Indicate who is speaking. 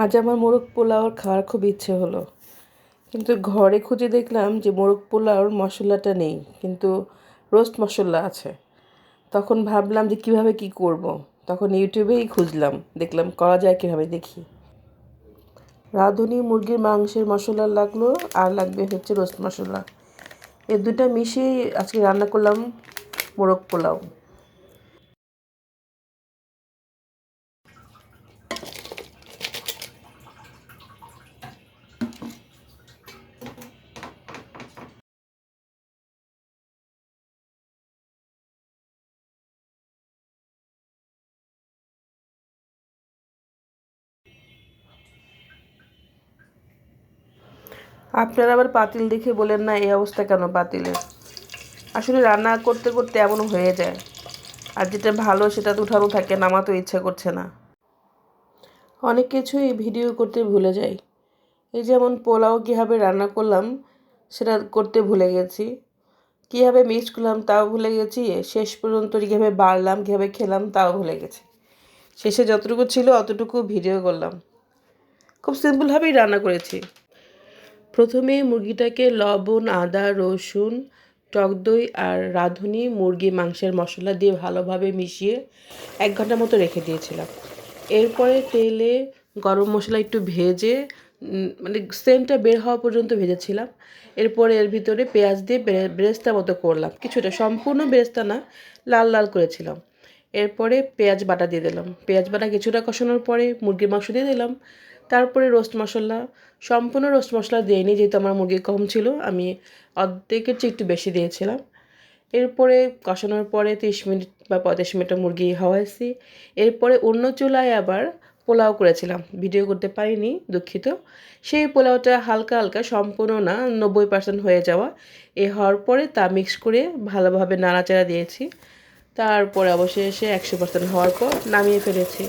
Speaker 1: আজ আমার মোরগ পোলাও খাওয়ার খুব ইচ্ছে হলো। কিন্তু ঘরে খুঁজে দেখলাম যে মোরগ পোলাওর মশলাটা নেই, কিন্তু রোস্ট মশলা আছে। তখন ভাবলাম যে কীভাবে কি করব। তখন ইউটিউবেই খুঁজলাম, দেখলাম করা যায় কীভাবে দেখি। রাঁধুনি মুরগির মাংসের মশলা লাগল, আর লাগবে হচ্ছে রোস্ট মশলা। এই দুটা মিশিয়ে আজকে রান্না করলাম মোরগ পোলাও। আপনারা আবার পাতিল দেখে বলেন না, এই অবস্থা কেন পাতিলের? আসলে রান্না করতে করতে এমন হয়ে যায়। আর যেটা ভালো সেটা তো উঠানো থাকে নামাতেও ইচ্ছা করছে না। অনেক কিছুই ভিডিও করতে ভুলে যাই। এই যেমন পোলাও কীভাবে রান্না করলাম, সেটা করতে ভুলে গেছি। কীভাবে মিক্স করলাম, তাও ভুলে গেছি। শেষ পর্যন্ত কীভাবে বাড়লাম, কীভাবে খেলাম, তাও ভুলে গেছি। শেষে যতটুকু ছিল, অতটুকু ভিডিও করলাম। খুব সিম্পলভাবেই রান্না করেছি। প্রথমে মুরগিটাকে লবণ, আদা, রসুন, টক দই আর রাঁধুনি মুরগি মাংসের মশলা দিয়ে ভালোভাবে মিশিয়ে এক ঘণ্টা মতো রেখে দিয়েছিলাম। এরপরে তেলে গরম মশলা একটু ভেজে মানে সেন্টটা বের হওয়া পর্যন্ত ভেজেছিলাম। এরপরে এর ভিতরে পেঁয়াজ দিয়ে বেরেস্তা মতো করলাম। কিছুটা সম্পূর্ণ বেরেস্তা না, লাল লাল করেছিলাম। এরপরে পেঁয়াজ বাটা দিয়ে দিলাম। পেঁয়াজ বাটা কিছুটা কষানোর পরে মুরগির মাংস দিয়ে দিলাম। তারপরে রোস্ট মশলা, সম্পূর্ণ রোস্ট মশলা দিইনি যেহেতু আমার মুরগি কম ছিল, আমি অর্ধেকের চেয়ে একটু বেশি দিয়েছিলাম। এরপরে কষানোর পরে তিরিশ মিনিট বা পঁয়ত্রিশ মিনিট মুরগি হাওয়াইছি। এরপরে অন্য চুলায় আবার পোলাও করেছিলাম, ভিডিও করতে পারিনি, দুঃখিত। সেই পোলাওটা হালকা হালকা, সম্পূর্ণ না, নব্বই পার্সেন্ট হয়ে যাওয়া। এ হওয়ার পরে তা মিক্স করে ভালোভাবে নাড়াচাড়া দিয়েছি। তারপরে অবশেষে একশো পার্সেন্ট হওয়ার পর নামিয়ে ফেলেছি।